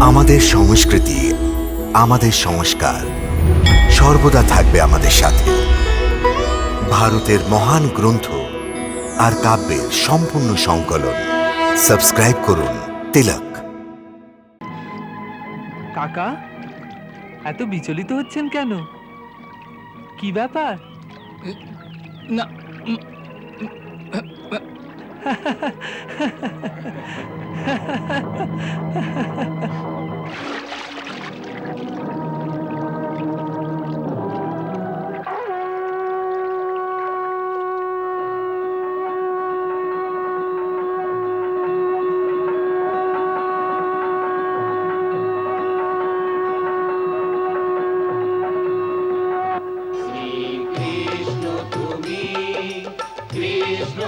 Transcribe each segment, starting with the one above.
আমাদের সংস্কৃতি আমাদের সংস্কার সর্বদা থাকবে আমাদের সাথে ভারতের মহান গ্রন্থ আর কাব্যের সম্পূর্ণ সংকলন সাবস্ক্রাইব করুন তিলক কাকা এত বিচলিত হচ্ছেন কেন কি ব্যাপার না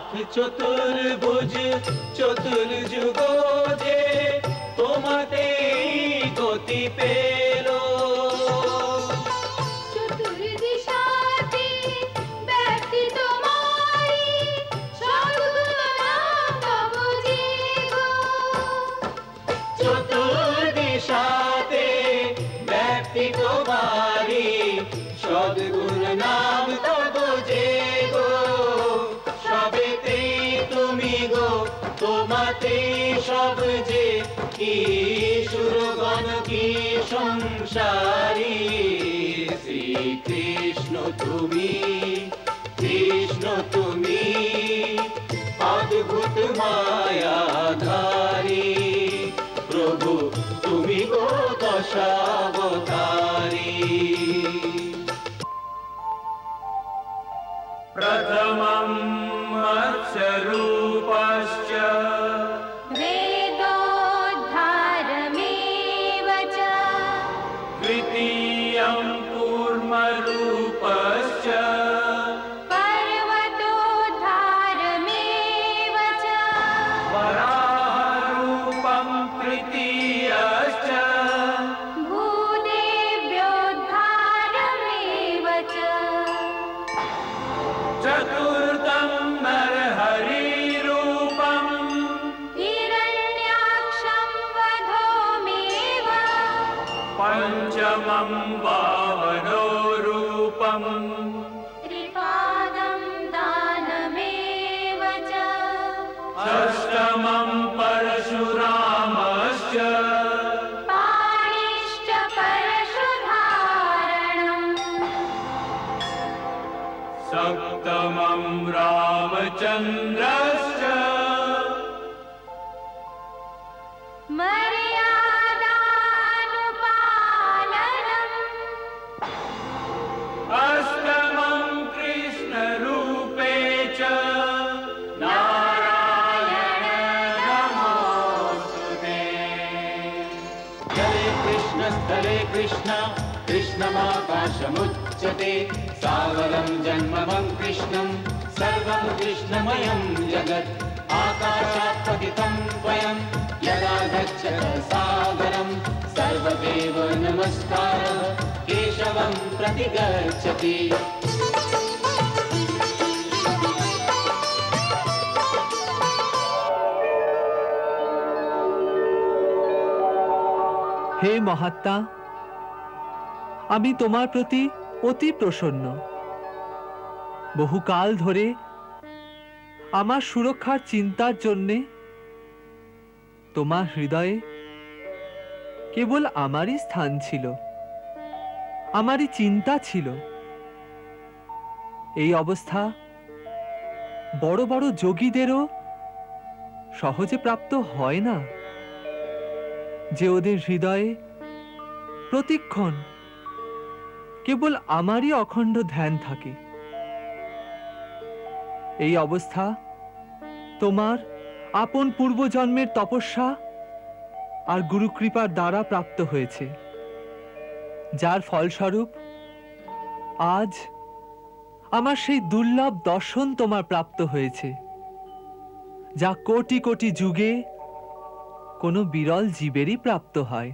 নাথ চতুর্ভুজ চতুর্যুগ যে তোমাতে গতি পেল। চতুর্দিশাতে ব্যক্তি তোমারি সদ্গুণ নাম তব তোমাতে সব যে কি সুরগণ কি সংসারী? শ্রীকৃষ্ণ তুমি, কৃষ্ণ তুমি, অদ্ভুত মায়াধারী। প্রভু তুমি গো দশাবতারী। প্রথমম द्वितीयं कूर्मरूपश्च पर्वतोद्धारमेव च। वराहरूपं तृतीयश्च। भूदेव्योद्धारमेव च। चतुर्थं वामनो रूपम् त्रिपादं दानमेव च। अष्टमं परशुरामश्च। पाणिश्च परशुधारणम्। सप्तमं रामचन्द्रश्च कृष्णस्थले कृष्ण। कृष्णमाकाशमुच्यते। सागरं जन्ममं कृष्णं। सर्वं कृष्णमयं जगत्। आकाशात् पतितं वयं। यदा गच्छत सागरं सर्वदेव नमस्कारः। केशवं प्रति गच्छति হে মহাত্মা, আমি তোমার প্রতি অতি প্রসন্ন। বহুকাল ধরে আমার সুরক্ষার চিন্তার জন্যে তোমার হৃদয়ে কেবল আমারই স্থান ছিল, আমারই চিন্তা ছিল। এই অবস্থা বড় বড় যোগীদেরও সহজে প্রাপ্ত হয় না। যে ওদের হৃদয়ে প্রতিক্ষণ কেবল আমারই অখণ্ড ধ্যান থাকে। এই অবস্থা তোমার আপন পূর্বজন্মের তপস্যা আর গুরুকৃপার দ্বারা প্রাপ্ত হয়েছে, যার ফলস্বরূপ আজ আমার সেই দুর্লভ দর্শন তোমার প্রাপ্ত হয়েছে, যা কোটি কোটি যুগে কোনো বিরল জীবেরই প্রাপ্ত হয়।